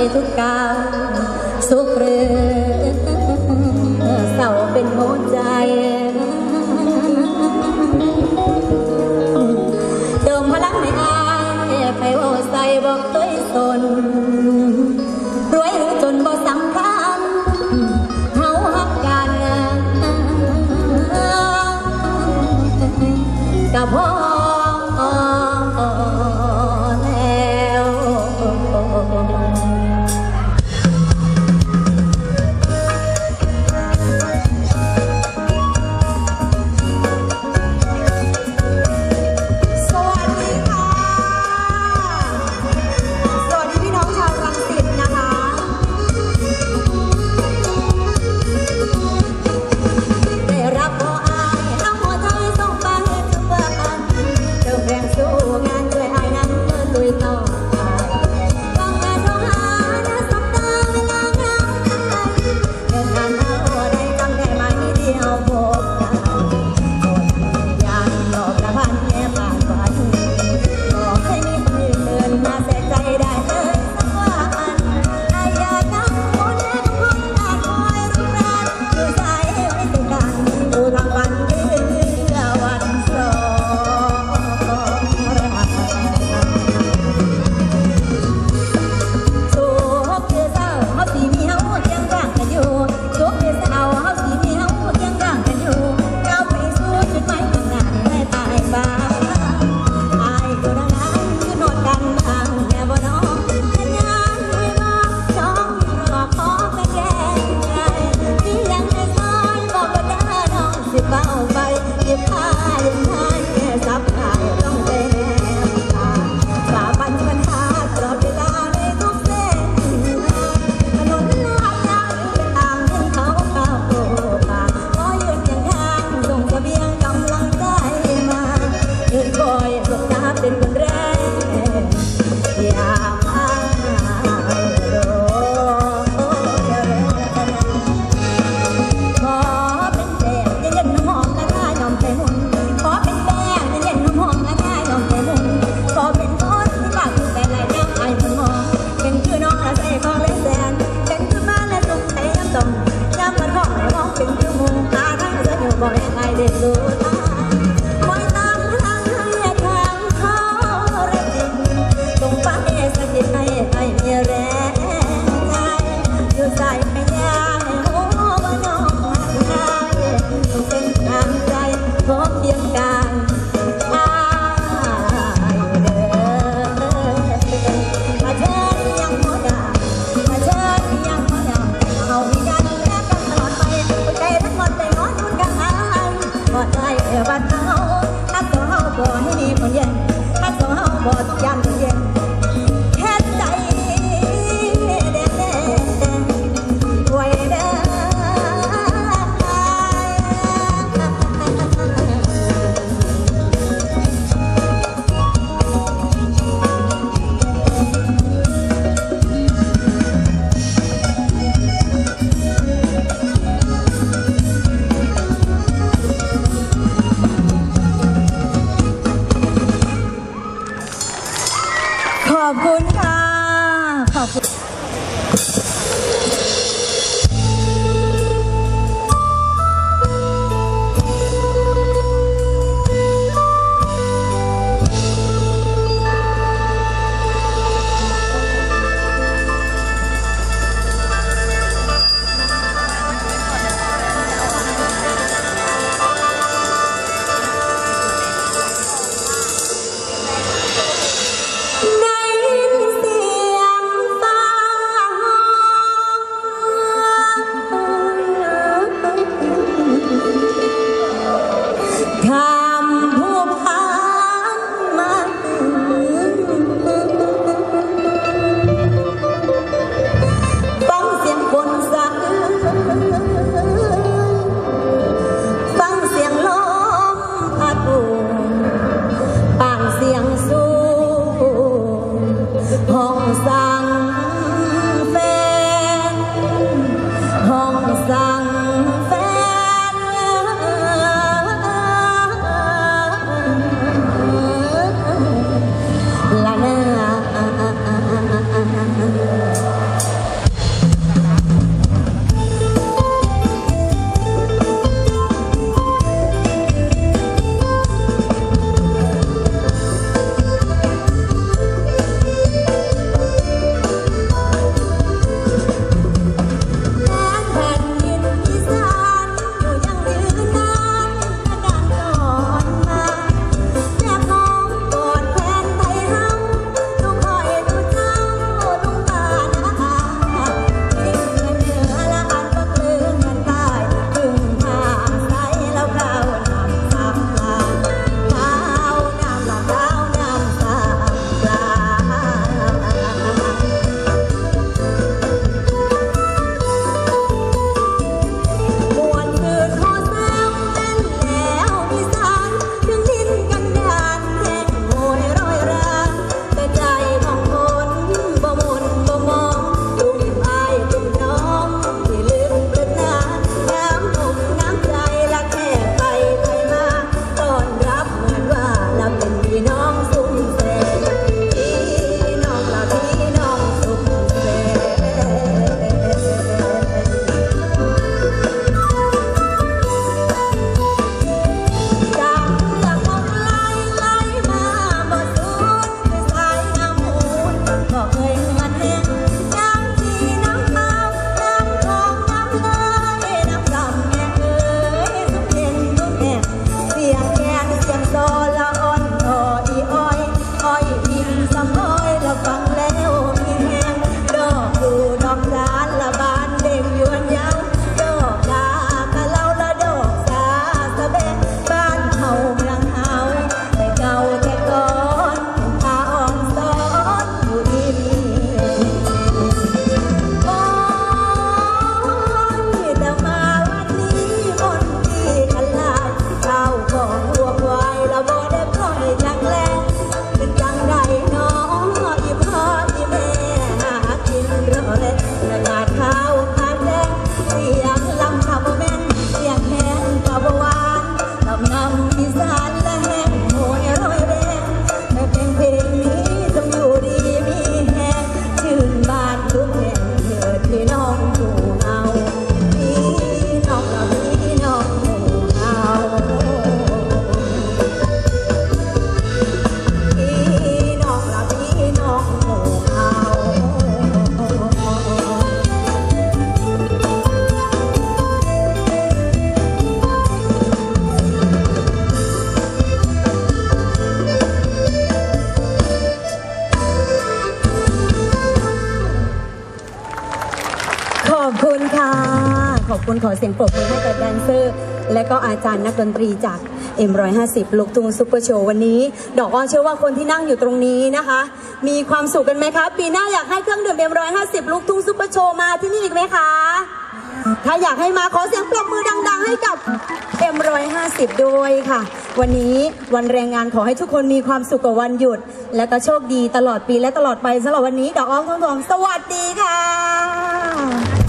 ได้ทุกกาวสุขเรือเศร้าเป็นหัวใจเติมพลังในอายไผว่าใส่บอกตัวตน กอดไว้แต่ว่าเขาถ้าเขาบ่ให้ดีคนเย็นถ้าเขาบ่ต้องยันเย็น ขอบคุณค่ะ ขอบคุณ คุณขอเสียงปรบมือให้กับแดนเซอร์ และก็อาจารย์นักดนตรีจาก M150 ลูกทุ่งซุปเปอร์โชว์วันนี้ ดอกอ้อเชื่อว่าคนที่นั่งอยู่ตรงนี้นะคะ มีความสุขกันไหมคะ ปีหน้าอยากให้เครื่องดื่ม M150 ลูกทุ่งซุปเปอร์โชว์มาที่นี่อีกไหมคะ ถ้าอยากให้มาขอเสียงปรบมือดัง ๆ ให้กับ M150 ด้วยค่ะ วันนี้วันแรงงานขอให้ทุกคนมีความสุขกับวันหยุด และก็โชคดีตลอดปีและตลอดไปสำหรับวันนี้ ดอกอ้อมทองทองสวัสดีค่ะ